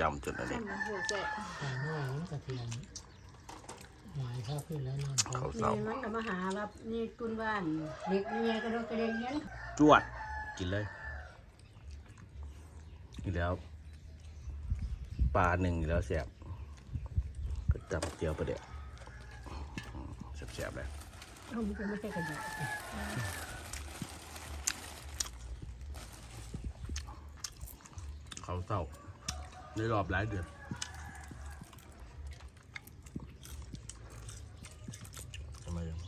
จำจนอันนี้จำมันหัวแสบปลาน้อยน้ำกระเทียมหลายข้าวขึ้นแล้วนอนเขาเขาเศร้านี่มันก็มาหาว่านี่กุนบ้านเด็กนี่กระโดดกระเด็นเงี้ยจวดกินเลยอีกแล้วปลาหนึ่งอีกแล้วแสบก็จำเจียวประเดี๋ยวอืมแสบๆเลยเขามันก็ไม่ใช่กระเด็นเขาเศร้า ในรอบหลายเดือนทำไมยัง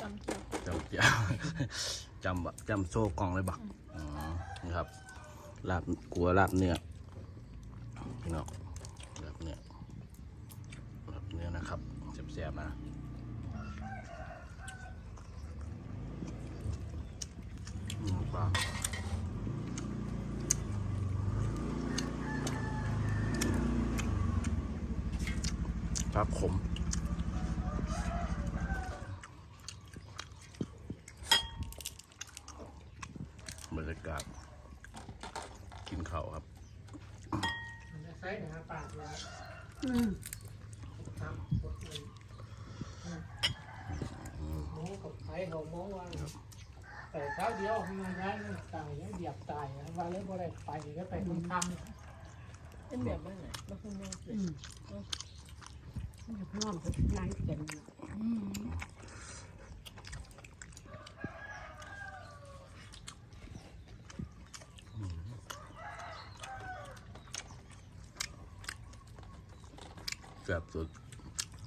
จำเกี่ยวจำเจียวจำบะจำโซ่กล่องเลยบักอ๋อนี่ครับลาบกลัวลาบเนื้อพี่น้องลาบเนื้อลาบเนื้อนะครับแซ่บๆนะอืมปลา ปลาขมบรรยากาศกินข้าวครับใส่หนาปากเลยอืมทำกดเลยหมูกับไข่เขามองว่าแต่เช้าเดียวมาย้ายมันตายแล้วเหยียบตายว่าเลยบ่ได้ไปก็ไปคนทำเป็นแบบนั้นแหละแล้วคุณแม่เกิอืดมมันจ พร้อมกับงานเขียนแซ่บสุด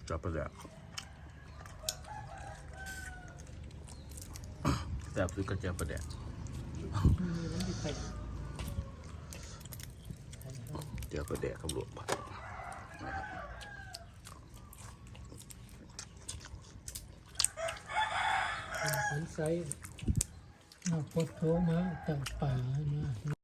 จับประเดี๋ยวแซ่บสุดก็จับประเดี๋ยวมันติดไปเดี๋ยวประเดี๋ยวกับหลวงผัดนะครับ คนใส่เอาปดโถมาจากป่ามา